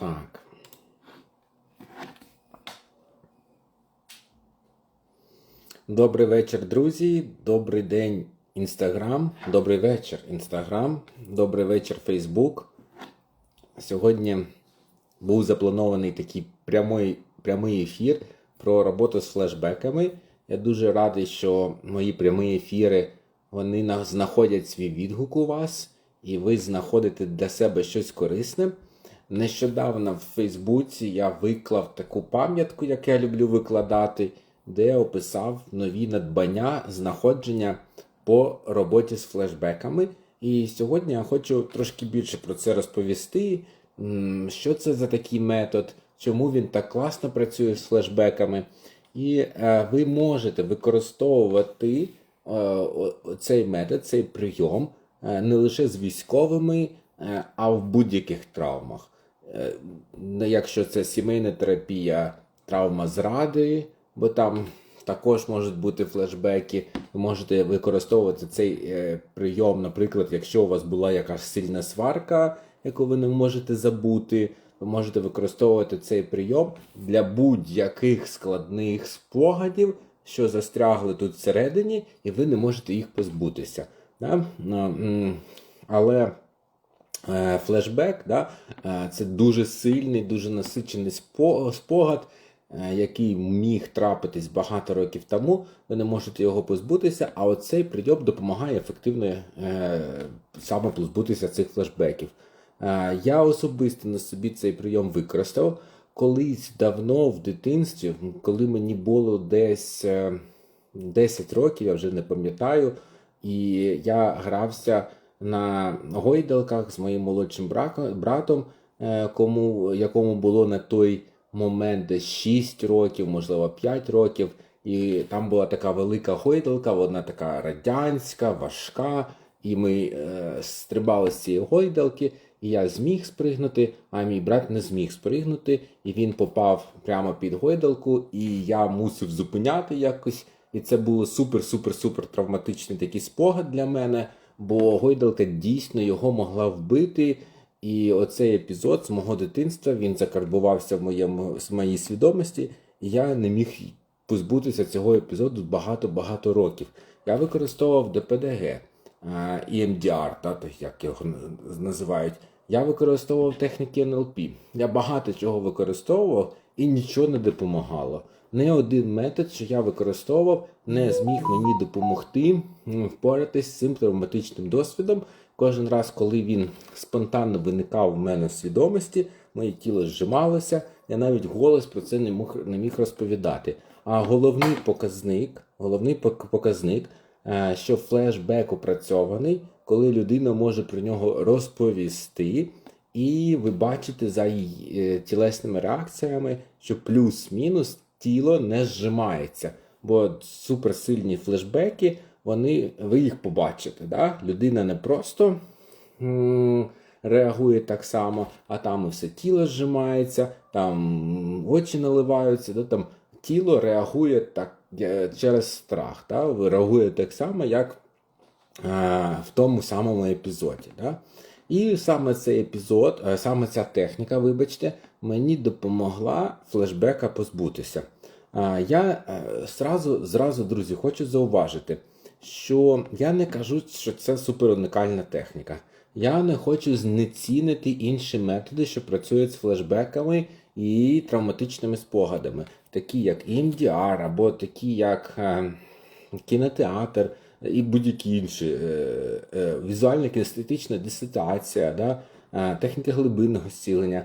Так. Добрий вечір, друзі. Добрий день, Інстаграм. Добрий вечір, Інстаграм. Добрий вечір, Фейсбук. Сьогодні був запланований такий прямий, прямий ефір про роботу з флешбеками. Я дуже радий, що мої прямі ефіри вони знаходять свій відгук у вас, і ви знаходите для себе щось корисне. Нещодавно в Фейсбуці я виклав таку пам'ятку, як я люблю викладати, де я описав нові надбання знаходження по роботі з флешбеками. І сьогодні я хочу трошки більше про це розповісти. Що це за такий метод, чому він так класно працює з флешбеками. І е, ви можете використовувати е, цей метод, цей прийом е, не лише з військовими, а в будь-яких травмах. Якщо це сімейна терапія, травма зради, бо там також можуть бути флешбеки, ви можете використовувати цей е, прийом, наприклад, якщо у вас була якась сильна сварка, яку ви не можете забути, ви можете використовувати цей прийом для будь-яких складних спогадів, що застрягли тут всередині, і ви не можете їх позбутися. Да? Ну, Але флешбек, да, е, це дуже сильний, дуже насичений спогад, е, який міг трапитись багато років тому. Ви не можете його позбутися, а оцей прийом допомагає ефективно е, саме позбутися цих флешбеків. Е, Я особисто на собі цей прийом використав. Колись давно в дитинстві, коли мені було десь е, 10 років, я вже не пам'ятаю, і я грався на гойдалках з моїм молодшим братом, е, кому, якому було на той момент десь 6 років, можливо 5 років. І там була така велика гойдалка, вона така радянська, важка. І ми е, стрибали з цієї гойдалки, і я зміг спригнути, а мій брат не зміг спригнути, і він попав прямо під гойдалку, і я мусив зупиняти якось. І це було супер-супер-супер травматичний такий спогад для мене, бо гойдалка дійсно його могла вбити. І оцей епізод з мого дитинства він закарбувався в моєму в моїй свідомості, і я не міг позбутися цього епізоду багато-багато років. Я використовував ДПДГ, і EMDR, так, як його називають. Я використовував техніки НЛП. Я багато чого використовував і нічого не допомагало. Не один метод, що я використовував, не зміг мені допомогти впоратись з цим травматичним досвідом. Кожен раз, коли він спонтанно виникав в мене в свідомості, моє тіло зжималося, я навіть голос про це не міг, не міг розповідати. А головний показник, головний показник, е, що флешбек опрацьований, коли людина може про нього розповісти, і ви бачите за її е, тілесними реакціями, що плюс-мінус тіло не зжимається. Бо суперсильні флешбеки, вони, ви їх побачите. Да? Людина не просто реагує так само, а там і все тіло зжимається, там очі наливаються, да? там тіло реагує так е, через страх. Да? Реагує так само, як в тому самому епізоді. Да? І саме цей епізод, е, саме ця техніка, вибачте, мені допомогла флешбека позбутися. Е, Я е, зразу, зразу, друзі, хочу зауважити, що я не кажу, що це супер унікальна техніка. Я не хочу знецінити інші методи, що працюють з флешбеками і травматичними спогадами, такі як EMDR або такі як е, кінотеатр і будь-які інші е, е, візуальна кінестетична дисоціація, да, е, техніка глибинного зцілення.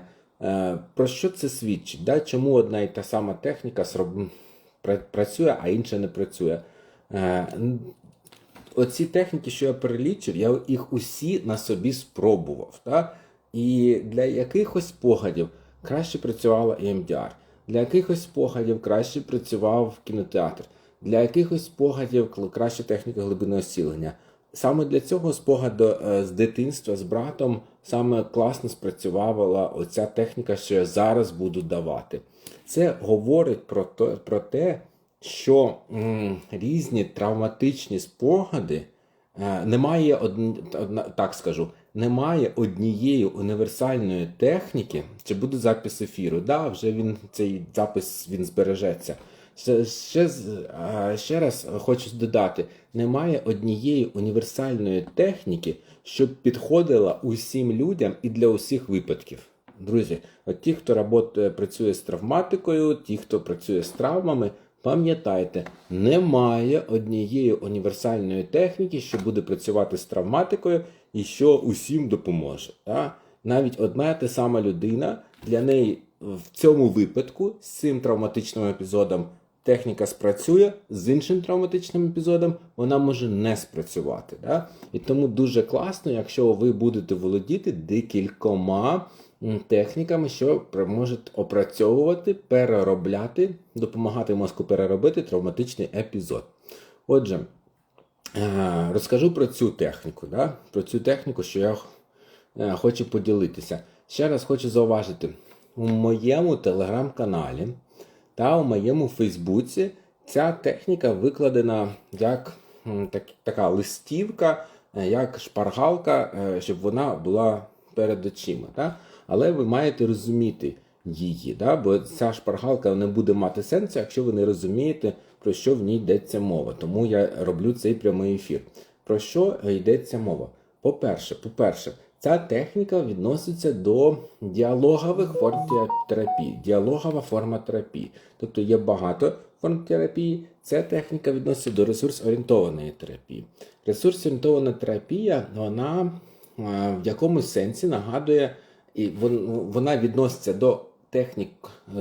Про що це свідчить? Да? Чому одна і та сама техніка працює, а інша не працює? Оці техніки, що я перелічив, я їх усі на собі спробував. Да? І для якихось спогадів краще працювала EMDR, для якихось спогадів краще працював кінотеатр, для якихось спогадів краще техніка глибинного зцілення. Саме для цього спогаду е, з дитинства з братом саме класно спрацювала оця техніка, що я зараз буду давати. Це говорить про, то, про те, що м, різні травматичні спогади е, немає одн- одна, так скажу, немає однієї універсальної техніки, чи буде запис ефіру. Да, вже він цей запис він збережеться. Ще, ще, раз хочу додати: немає однієї універсальної техніки, щоб підходила усім людям і для усіх випадків. Друзі, от ті, хто работає, працює з травматикою, ті, хто працює з травмами, пам'ятайте, немає однієї універсальної техніки, що буде працювати з травматикою і що усім допоможе. Да? Навіть одна та сама людина для неї в цьому випадку з цим травматичним епізодом техніка спрацює, з іншим травматичним епізодом вона може не спрацювати. Да? І тому дуже класно, якщо ви будете володіти декількома техніками, що можуть опрацьовувати, переробляти, допомагати мозку переробити травматичний епізод. Отже, е, розкажу про цю техніку. Да? Про цю техніку, що я е, хочу поділитися. Ще раз хочу зауважити: у моєму телеграм-каналі та у моєму Фейсбуці ця техніка викладена як так, така листівка, е, як шпаргалка, е, щоб вона була перед очима. Да? Але ви маєте розуміти її, да? бо ця шпаргалка не буде мати сенсу, якщо ви не розумієте, про що в ній йдеться мова. Тому я роблю цей прямий ефір. Про що йдеться мова? По-перше, по-перше, ця техніка відноситься до діалогових форм терапії, діалогова форма терапії. Тобто є багато форм терапії. Ця техніка відноситься до ресурс-орієнтованої терапії. Ресурс-орієнтована терапія, вона в якомусь сенсі нагадує, і вона відноситься до технік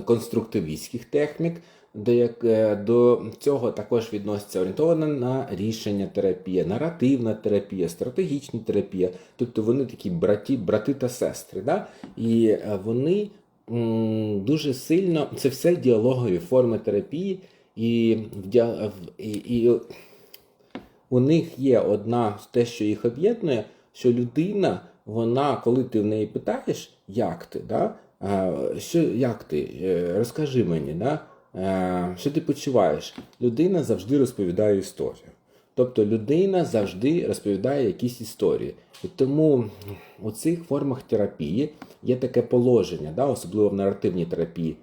конструктивістських технік, е, до цього також відноситься орієнтована на рішення терапія, наративна терапія, стратегічна терапія. Тобто вони такі браті, брати та сестри. Да? І е, вони дуже сильно, це все діалогові форми терапії, і, і, і у них є одна те, що їх об'єднує, що людина, вона, коли ти в неї питаєш, як ти, да? що, як ти, Е, розкажи мені, да? Е, що ти почуваєш? Людина завжди розповідає історію. Тобто людина завжди розповідає якісь історії. І тому у цих формах терапії є таке положення, да? особливо в наративній терапії.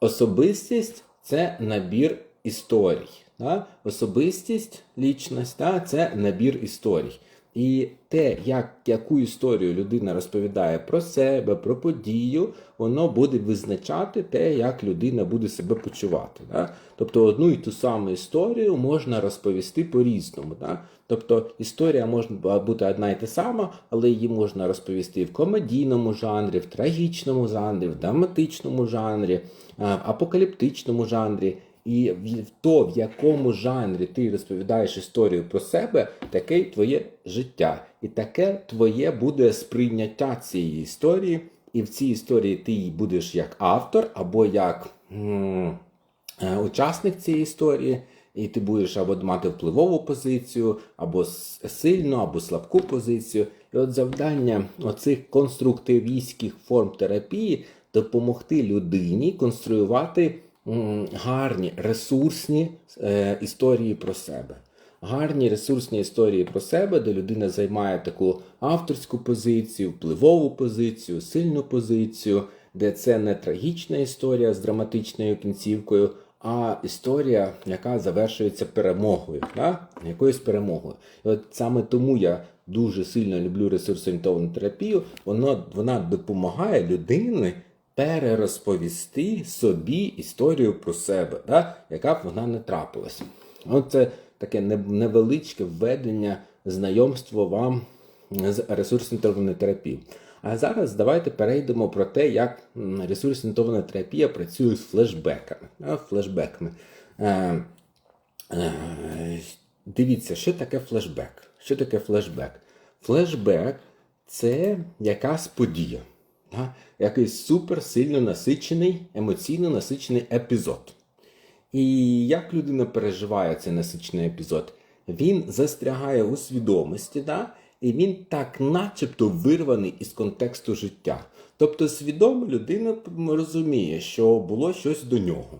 Особистість це набір історій. Да? Особистість, лічність да? це набір історій. І те, як, яку історію людина розповідає про себе, про подію, воно буде визначати те, як людина буде себе почувати. Да? Тобто одну і ту саму історію можна розповісти по-різному. Да? Тобто історія може бути одна і та сама, але її можна розповісти в комедійному жанрі, в трагічному жанрі, в драматичному жанрі, а, апокаліптичному жанрі. І в то, в якому жанрі ти розповідаєш історію про себе, таке й твоє життя. І таке твоє буде сприйняття цієї історії. І в цій історії ти будеш як автор або як м, е, учасник цієї історії. І ти будеш або мати впливову позицію, або сильну, або слабку позицію. І от завдання оцих конструктивістських форм терапії допомогти людині конструювати гарні ресурсні е, історії про себе. Гарні ресурсні історії про себе, де людина займає таку авторську позицію, впливову позицію, сильну позицію, де це не трагічна історія з драматичною кінцівкою, а історія, яка завершується перемогою, да? якоюсь перемогою. І от саме тому я дуже сильно люблю ресурсорієнтовану терапію. Воно, вона допомагає людині перерозповісти собі історію про себе, да? яка б вона не трапилася. От це таке невеличке введення, знайомство вам з ресурсно-інтервальною терапією. А зараз давайте перейдемо про те, як ресурсно-інтервальна терапія працює з флешбеками. Флешбеками. Е, е, дивіться, що таке флешбек? Що таке флешбек? Флешбек це якась подія, да? якийсь суперсильно насичений, емоційно насичений епізод. І як людина переживає цей насичений епізод? Він застрягає у свідомості, да? і він так начебто вирваний із контексту життя. Тобто свідома людина розуміє, що було щось до нього.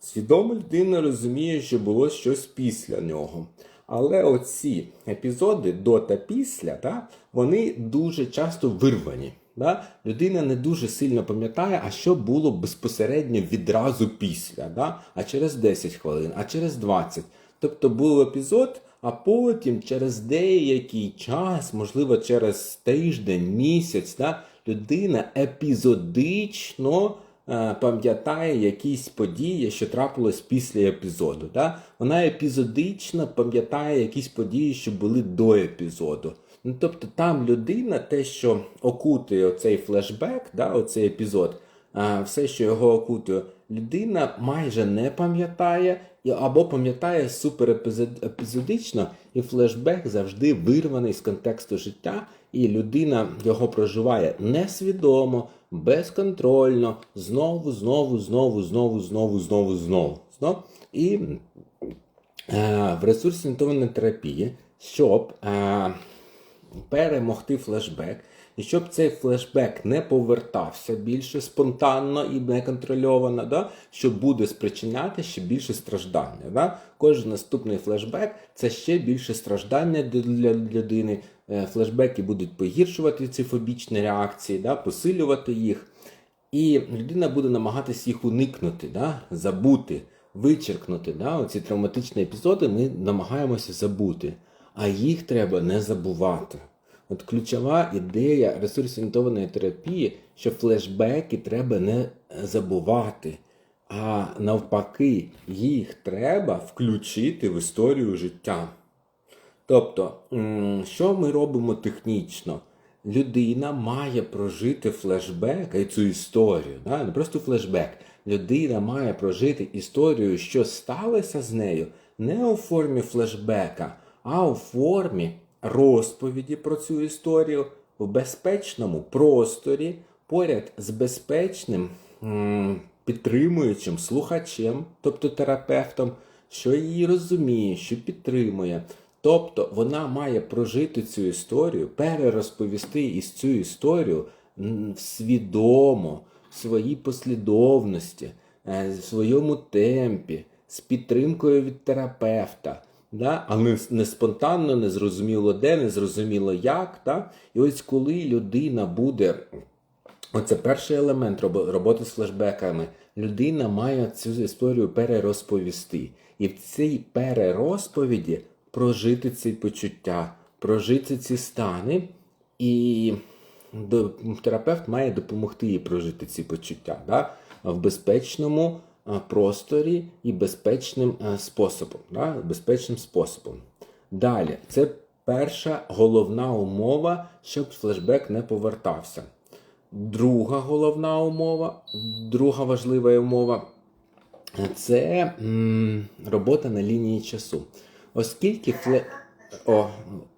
Свідома людина розуміє, що було щось після нього. Але оці епізоди до та після, да, вони дуже часто вирвані. Да? Людина не дуже сильно пам'ятає, а що було безпосередньо відразу після, да? а через 10 хвилин, а через 20. Тобто був епізод, а потім через деякий час, можливо, через тиждень, місяць, да, людина епізодично е, пам'ятає якісь події, що трапилось після епізоду. Да? Вона епізодично пам'ятає якісь події, що були до епізоду. Ну, тобто там людина, те, що окутує оцей флешбек, да, оцей епізод, все, що його окутує, людина майже не пам'ятає або пам'ятає супер епізод- епізодично, і флешбек завжди вирваний з контексту життя, і людина його проживає несвідомо, безконтрольно, знову, знову, знову, знову, знову, знову, знову. знову. І е, в ресурсі орієнтованої терапії, щоб е, перемогти флешбек, і щоб цей флешбек не повертався більше спонтанно і неконтрольовано, да, що буде спричиняти ще більше страждання. Да? Кожен наступний флешбек це ще більше страждання для людини. Е, Флешбеки будуть погіршувати ці фобічні реакції, да, посилювати їх. І людина буде намагатися їх уникнути, да? забути, вичеркнути. Да? Оці травматичні епізоди ми намагаємося забути, а їх треба не забувати. От ключова ідея ресурсорієнтованої терапії, що флешбеки треба не забувати, а навпаки, їх треба включити в історію життя. Тобто, що ми робимо технічно? Людина має прожити флешбек і цю історію, да? не просто флешбек. Людина має прожити історію, що сталося з нею, не у формі флешбека, а у формі розповіді про цю історію в безпечному просторі, поряд з безпечним підтримуючим слухачем, тобто терапевтом, що її розуміє, що підтримує. Тобто вона має прожити цю історію, перерозповісти із цю історію свідомо, в своїй послідовності, е, в своєму темпі, з підтримкою від терапевта. Да? А не, спонтанно, не зрозуміло де, не зрозуміло як. Да? І ось коли людина буде Оце перший елемент роботи з флешбеками. Людина має цю історію перерозповісти. І в цій перерозповіді прожити ці почуття, прожити ці стани, і терапевт має допомогти їй прожити ці почуття да? в безпечному просторі і безпечним способом. Да? Безпечним способом. Далі, це перша головна умова, щоб флешбек не повертався. Друга головна умова, друга важлива умова це м, робота на лінії часу. Оскільки фле... О,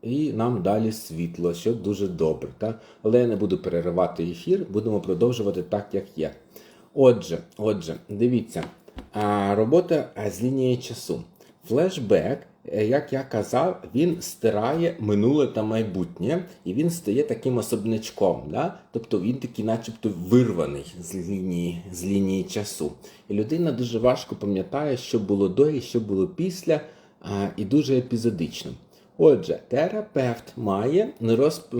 і нам далі світло, що дуже добре. Так? Але я не буду переривати ефір, будемо продовжувати так, як є. Отже, отже, дивіться, робота з лінії часу. Флешбек, е, як я казав, він стирає минуле та майбутнє, і він стає таким особнячком. Да? Тобто він такий, начебто, вирваний з лінії, з лінії часу. І людина дуже важко пам'ятає, що було до і що було після, і дуже епізодично. Отже, терапевт має розп...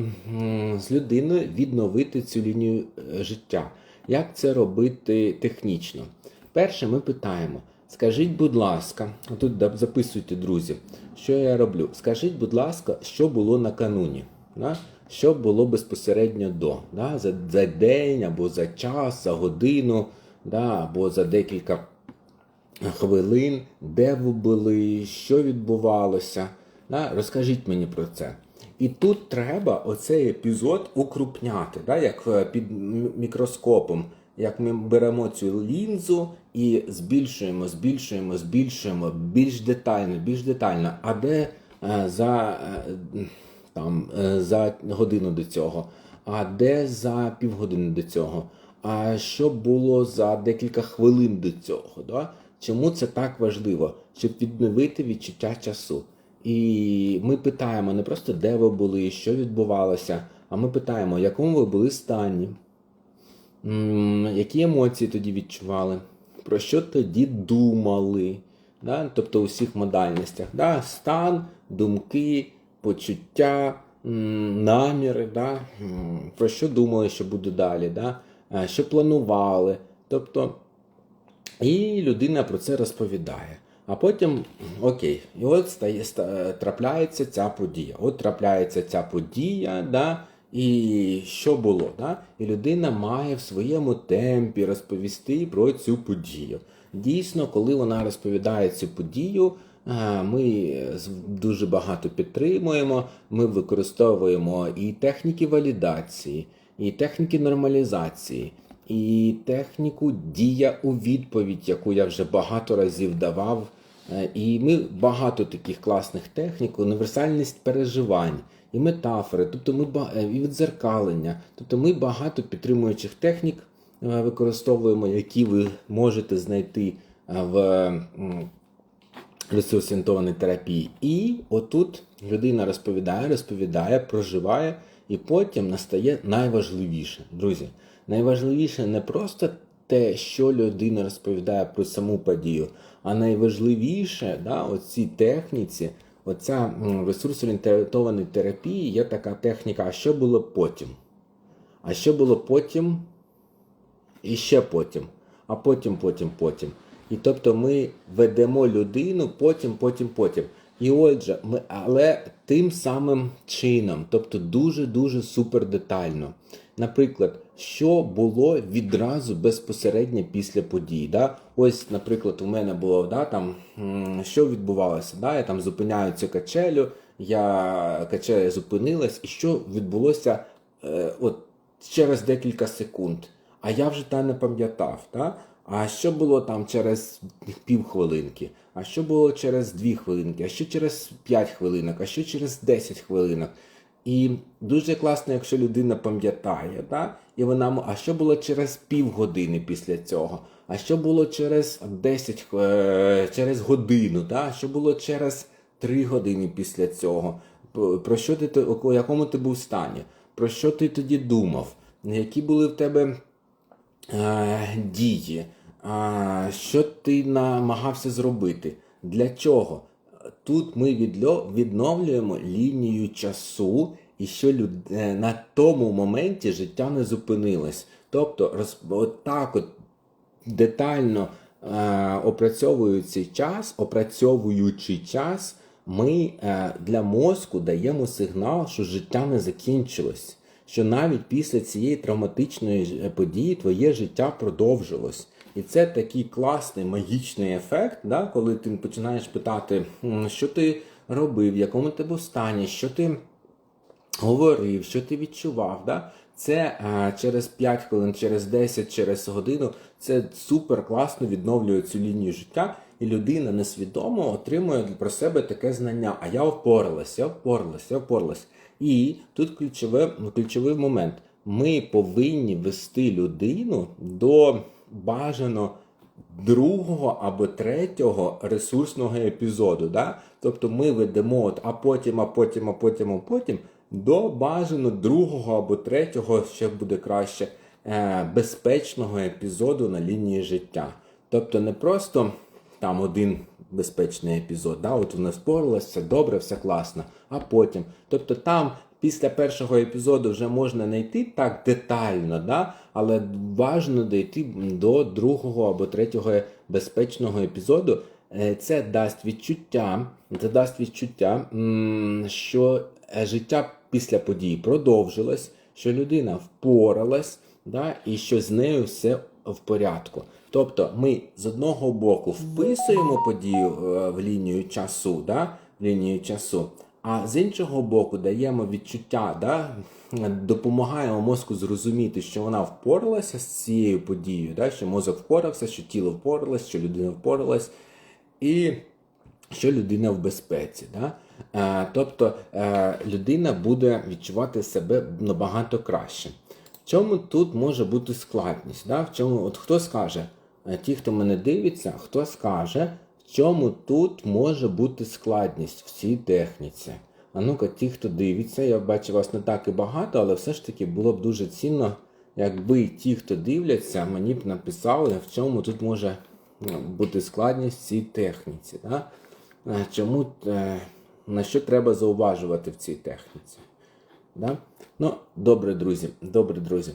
з людиною відновити цю лінію е, життя. Як це робити технічно? Перше, ми питаємо: скажіть, будь ласка, тут записуйте, друзі, що я роблю. Скажіть, будь ласка, що було накануні? Да? Що було безпосередньо до? Да? За, за день або за час, за годину, да? або за декілька хвилин, де ви були, що відбувалося. Да? Розкажіть мені про це. І тут треба оцей епізод укрупняти, да? як е, під мікроскопом. Як ми беремо цю лінзу і збільшуємо, збільшуємо, збільшуємо більш детально, більш детально. А де е, за, е, там, за годину до цього, а де за півгодини до цього, а що було за декілька хвилин до цього. Да? Чому це так важливо? Щоб відновити відчуття часу. І ми питаємо не просто де ви були, що відбувалося, а ми питаємо, в якому ви були стані, які емоції тоді відчували, про що тоді думали, да? тобто у всіх модальностях. Да? Стан, думки, почуття, наміри, да? про що думали, що буде далі, да? е, що планували. Тобто, і людина про це розповідає. А потім, окей, і от стає, ста- трапляється ця подія. От трапляється ця подія, да, і що було? Да? І людина має в своєму темпі розповісти про цю подію. Дійсно, коли вона розповідає цю подію, ми з- дуже багато підтримуємо, ми використовуємо і техніки валідації, і техніки нормалізації, і техніку дія у відповідь, яку я вже багато разів давав. Е, І ми багато таких класних технік, універсальність переживань, і метафори, тобто ми е, і відзеркалення. Тобто ми багато підтримуючих технік е, використовуємо, які ви можете знайти в м, ресурсоорієнтованій терапії. І отут людина розповідає, розповідає, проживає, і потім настає найважливіше. Друзі, найважливіше не просто те, що людина розповідає про саму подію, а найважливіше да, оцій техніці, оця м, ресурсоорієнтованій терапії є така техніка, а що було потім? А що було потім? І ще потім, а потім, потім, потім. І тобто ми ведемо людину потім, потім, потім. І отже, ми, але тим самим чином, тобто дуже-дуже супер детально. Наприклад, що було відразу безпосередньо після подій. Да? Ось, наприклад, у мене було да, там, що відбувалося. Да? Я там зупиняю цю качелю, я качеля зупинилась, і що відбулося е, от, через декілька секунд. А я вже та не пам'ятав. Та? А що було там через півхвилинки? А що було через дві хвилинки? А що через 5 хвилинок? А що через 10 хвилинок? І дуже класно, якщо людина пам'ятає, да? і вона а що було через півгодини після цього? А що було через 10 е, через годину? Да? Що було через 3 години після цього? Про що ти у якому ти був стані? Про що ти тоді думав? Які були в тебе е, дії, е, що ти намагався зробити, для чого? Тут ми відновлюємо лінію часу, і що люд... е, на тому моменті життя не зупинилось. Тобто, роз... от так от детально е, опрацьовуючи час, опрацьовуючи час, ми е, для мозку даємо сигнал, що життя не закінчилось. Що навіть після цієї травматичної події твоє життя продовжилось. І це такий класний магічний ефект, да, коли ти починаєш питати, що ти робив, в якому ти був стані, що ти говорив, що ти відчував. Да? Це е, через 5 хвилин, через 10, через годину це супер класно відновлює цю лінію життя, і людина несвідомо отримує про себе таке знання. А я впоралась, я впоралась, я впоралась. І тут ключове, ключовий момент. Ми повинні вести людину до бажано другого або третього ресурсного епізоду. Да? Тобто ми ведемо, от, а потім, а потім, а потім, а потім до бажано другого або третього, ще буде краще, е, безпечного епізоду на лінії життя. Тобто не просто там один безпечний епізод, да? от вона спорилась, все добре, все класно, а потім. Тобто там після першого епізоду вже можна не йти так детально, да? але важливо дійти до другого або третього безпечного епізоду. Е, Це дасть відчуття, це дасть відчуття, що е, життя після події продовжилось, що людина впоралась, да, і що з нею все в порядку. Тобто ми з одного боку вписуємо подію е, в лінію часу, да, в лінію часу, а з іншого боку даємо відчуття, да, допомагаємо мозку зрозуміти, що вона впоралася з цією подією, да, що мозок впорався, що тіло впоралось, що людина впоралась. І що людина в безпеці. Да? Е, тобто е, людина буде відчувати себе набагато краще. В чому тут може бути складність? Да? В чому, от хто скаже, е, ті, хто мене дивиться, хто скаже, чому тут може бути складність в цій техніці? А ну-ка, ті, хто дивиться, я бачу вас не так і багато, але все ж таки було б дуже цінно, якби ті, хто дивляться, мені б написали, в чому тут може бути складність в цій техніці. Да? Чому, е, на що треба зауважувати в цій техніці? Да? Ну, добре, друзі, добре, друзі.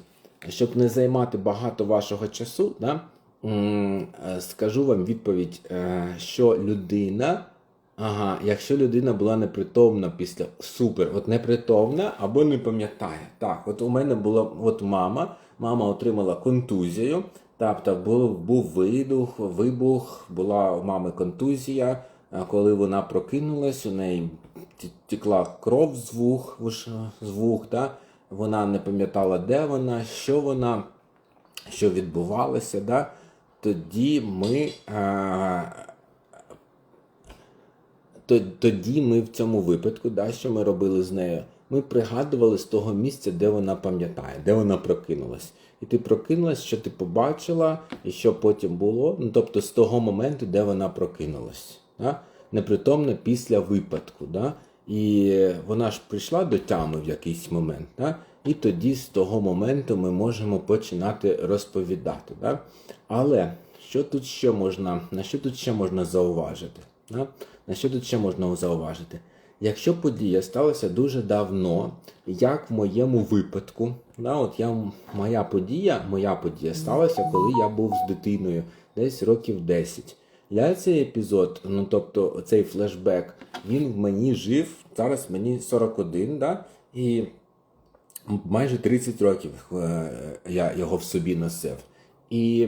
Щоб не займати багато вашого часу, да, скажу вам відповідь, е, що людина, ага, якщо людина була непритомна після супер, от непритомна або не пам'ятає. Так, от у мене була от мама, мама отримала контузію, тобто був, був видух, вибух, була у мами контузія. Коли вона прокинулась, у неї тікла кров з вух, з вух да? вона не пам'ятала, де вона, що вона, що відбувалося. Да? Тоді ми. А, тоді ми в цьому випадку, да, що ми робили з нею, ми пригадували з того місця, де вона пам'ятає, де вона прокинулась. І ти прокинулась, що ти побачила, і що потім було. Ну, тобто з того моменту, де вона прокинулась. Да? Непритомно після випадку. Да? І вона ж прийшла до тями в якийсь момент. Да? І тоді з того моменту ми можемо починати розповідати. Да? Але що тут ще можна, на що тут ще можна зауважити? Да? На що тут ще можна зауважити? Якщо подія сталася дуже давно, як в моєму випадку, да, от я, моя подія, моя подія сталася, коли я був з дитиною десь років 10. Я цей епізод, ну тобто цей флешбек, він в мені жив, зараз мені 41, да, і майже 30 років е, я його в собі носив. І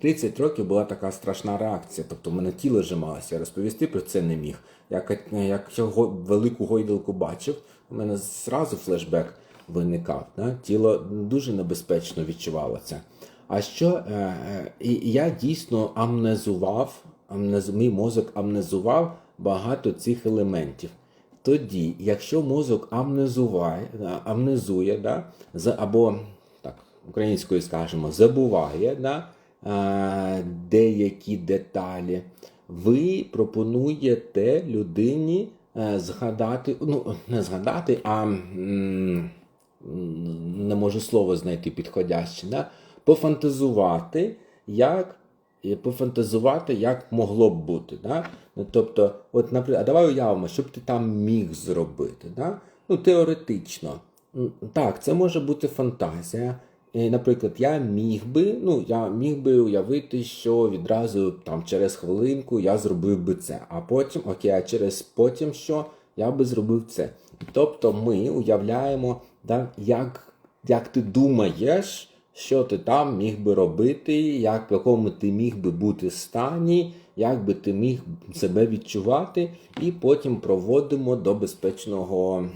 30 років була така страшна реакція. Тобто в мене тіло зжималося, я розповісти про це не міг. Як, як цього велику гойдалку бачив, у мене зразу флешбек виникав. Да? Тіло дуже небезпечно відчувало це. А що е, е, і я дійсно амнезував, амнез, мій мозок амнезував багато цих елементів. Тоді, якщо мозок амнезуває, амнезує, да, або так, українською скажемо, забуває да, е, деякі деталі, ви пропонуєте людині е, згадати, ну, не згадати, а не можу слово знайти підходяще, да, пофантазувати, як і пофантазувати, як могло б бути. Да? Ну, тобто, от, наприклад, а давай уявимо, що б ти там міг зробити. Да? Ну, теоретично. Так, це може бути фантазія. Наприклад, я міг би, ну, я міг би уявити, що відразу там через хвилинку я зробив би це. А потім, окей, а через потім що я би зробив це. Тобто ми уявляємо, да, як, як ти думаєш, що ти там міг би робити, як в якому ти міг би бути стані, як би ти міг себе відчувати, і потім проводимо до безпечного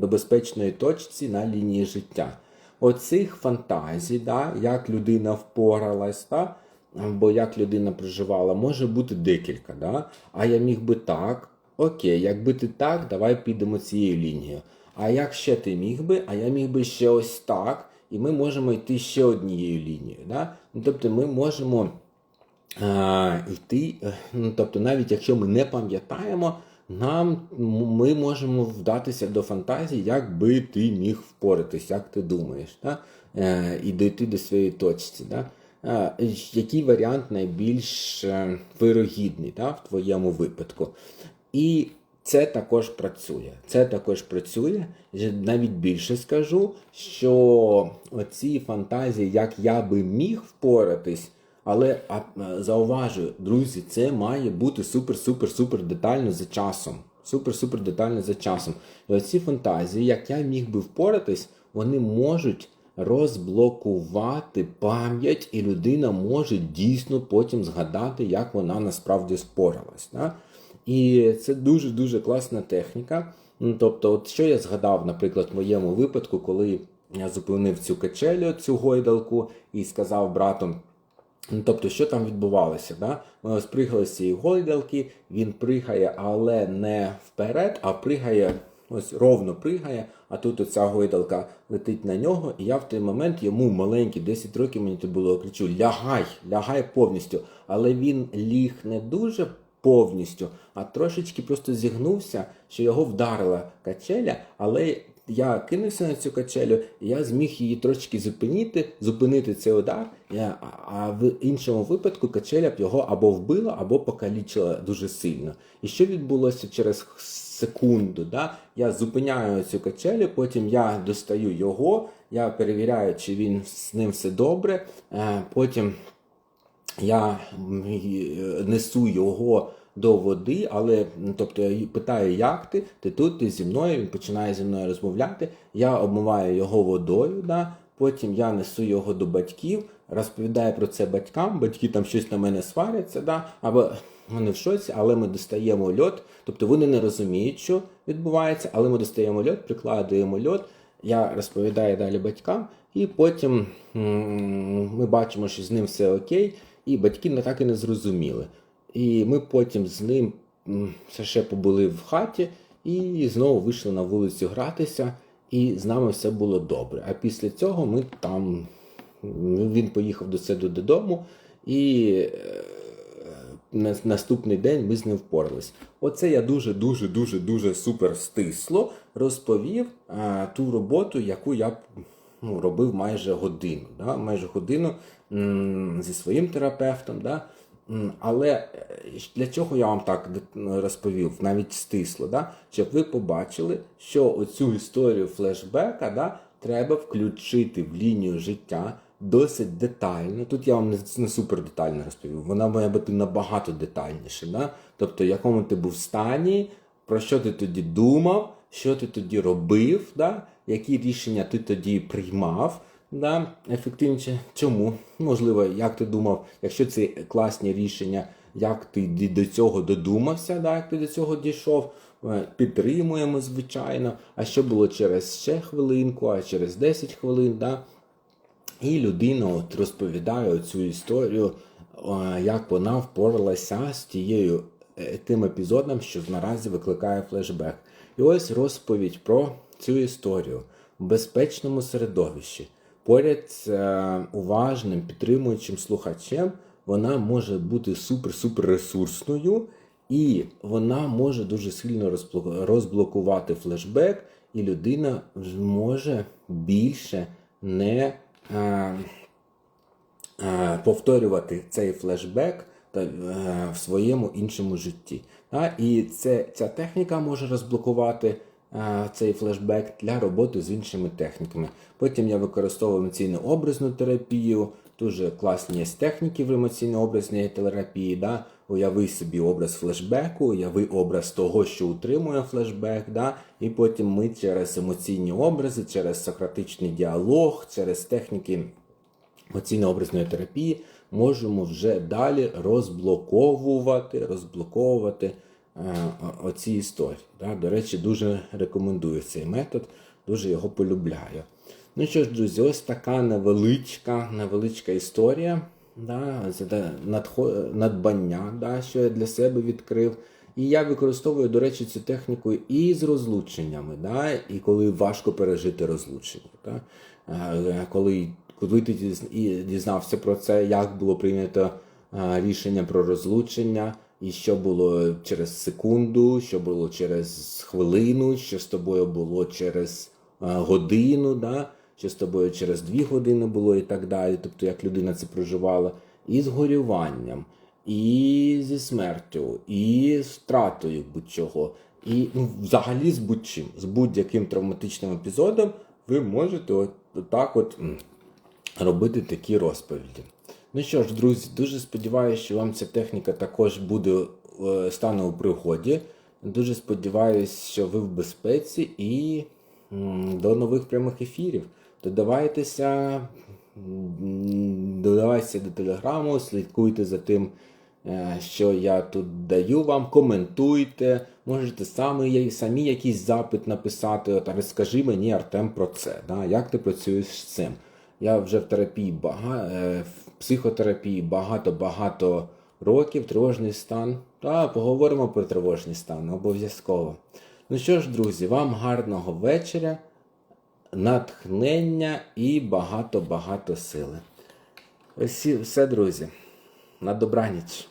до безпечної точці на лінії життя. Оцих фантазій, да, як людина впоралась, да, або як людина проживала, може бути декілька. Да? А я міг би так, окей, якби ти так, давай підемо цією лінією. А як ще ти міг би, а я міг би ще ось так, і ми можемо йти ще однією лінією. Да? Ну, тобто ми можемо а, йти, е, ну, тобто навіть якщо ми не пам'ятаємо, нам ми можемо вдатися до фантазії, як би ти міг впоратись, як ти думаєш, да? е, і дійти до своєї точці. Да? Який варіант найбільш е, вирогідний да, в твоєму випадку? І це також працює. Це також працює. Навіть більше скажу, що оці фантазії, як я би міг впоратись, але е, зауважую, друзі, це має бути супер-супер-супер детально за часом. Супер-супер детально за часом. І оці фантазії, як я міг би впоратись, вони можуть розблокувати пам'ять, і людина може дійсно потім згадати, як вона насправді споралась. Да? І це дуже-дуже класна техніка. Ну, тобто, от що я згадав, наприклад, в моєму випадку, коли я зупинив цю качелю, цю гойдалку, і сказав брату, Ну, тобто, що там відбувалося? Да? Ми ось пригали з цієї гойдалки, він пригає, але не вперед, а пригає, ось ровно пригає, а тут оця гойдалка летить на нього, і я в той момент йому маленький, 10 років мені то було, кричу: лягай, лягай повністю. Але він ліг не дуже повністю, а трошечки просто зігнувся, що його вдарила качеля, але я кинувся на цю качелю, і я зміг її трошки зупинити, зупинити цей удар. А в іншому випадку качеля б його або вбила, або покалічила дуже сильно. І що відбулося через секунду? Да? Я зупиняю цю качелю, потім я достаю його, я перевіряю, чи він з ним все добре. Е, Потім я несу його до води, але тобто я питаю, як ти? Ти тут, ти зі мною, він починає зі мною розмовляти. Я обмиваю його водою, да? потім я несу його до батьків, розповідаю про це батькам, батьки там щось на мене сваряться, да? або вони в шоці, але ми достаємо льот. Тобто вони не розуміють, що відбувається, але ми достаємо льот, прикладуємо льот. Я розповідаю далі батькам, і потім ми бачимо, що з ним все окей, і батьки не так і не зрозуміли. І ми потім з ним все ще побули в хаті і знову вийшли на вулицю гратися, і з нами все було добре. А після цього ми там він поїхав до себе додому, і е, на наступний день ми з ним впорались. Оце я дуже, дуже, дуже, дуже супер стисло розповів ту роботу, яку я ну, робив майже годину. Да? Майже годину зі своїм терапевтом. Да? Але е, для чого я вам так розповів, навіть стисло, да? щоб ви побачили, що оцю історію флешбека да, треба включити в лінію життя досить детально. Тут я вам не, не супер детально розповів. Вона має бути набагато детальніше. Да? Тобто, в якому ти був стані, про що ти тоді думав, що ти тоді робив, да? Які рішення ти тоді приймав. Да, ефективніше. Чому? Можливо, як ти думав, якщо це класні рішення, як ти до цього додумався, да, як ти до цього дійшов, Е, підтримуємо, звичайно. А що було через ще хвилинку, а через 10 хвилин, да? І людина от розповідає цю історію, е, як вона впоралася з тією тим епізодом, що наразі викликає флешбек. І ось розповідь про цю історію в безпечному середовищі. Поряд з е, уважним, підтримуючим слухачем, вона може бути супер-супер ресурсною, і вона може дуже сильно розблокувати флешбек, і людина може більше не е, е, повторювати цей флешбек е, в своєму іншому житті. І це, ця техніка може розблокувати е, цей флешбек для роботи з іншими техніками. Потім я використовую емоційно образну терапію, дуже класні є техніки в емоційно-образній терапії. Да? Уяви собі образ флешбеку, уяви образ того, що утримує флешбек, да? і потім ми через емоційні образи, через сократичний діалог, через техніки емоційно-образної терапії можемо вже далі розблоковувати, розблоковувати е, оці історії. До речі, дуже рекомендую цей метод, дуже його полюбляю. Ну що ж, друзі, ось така невеличка, невеличка історія. Да, надхо- надбання, да, що я для себе відкрив. І я використовую, до речі, цю техніку і з розлученнями, да, і коли важко пережити розлучення. Да. Е, Коли, коли ти дізнався про це, як було прийнято е, рішення про розлучення, і що було через секунду, що було через хвилину, що з тобою було через е, годину, да, що з тобою через дві години було і так далі. Тобто, як людина це проживала, і з горюванням, і зі смертю, і з втратою будь-чого. І ну, взагалі з будь-чим, з будь-яким травматичним епізодом, ви можете от, так от робити такі розповіді. Ну що ж, друзі, дуже сподіваюся, що вам ця техніка також буде е, стане у пригоді. Дуже сподіваюся, що ви в безпеці і до нових прямих ефірів. Додавайтеся, додавайтеся до телеграму, слідкуйте за тим, е, що я тут даю вам, коментуйте, можете самі, самі якийсь запит написати. От, розкажи мені, Артем, про це. Да? Як ти працюєш з цим? Я вже в терапії бага... е, в психотерапії багато-багато років, тривожний стан. Та поговоримо про тривожний стан обов'язково. Ну що ж, друзі, вам гарного вечора, натхнення і багато-багато сили. Ось і все, друзі. На добраніч.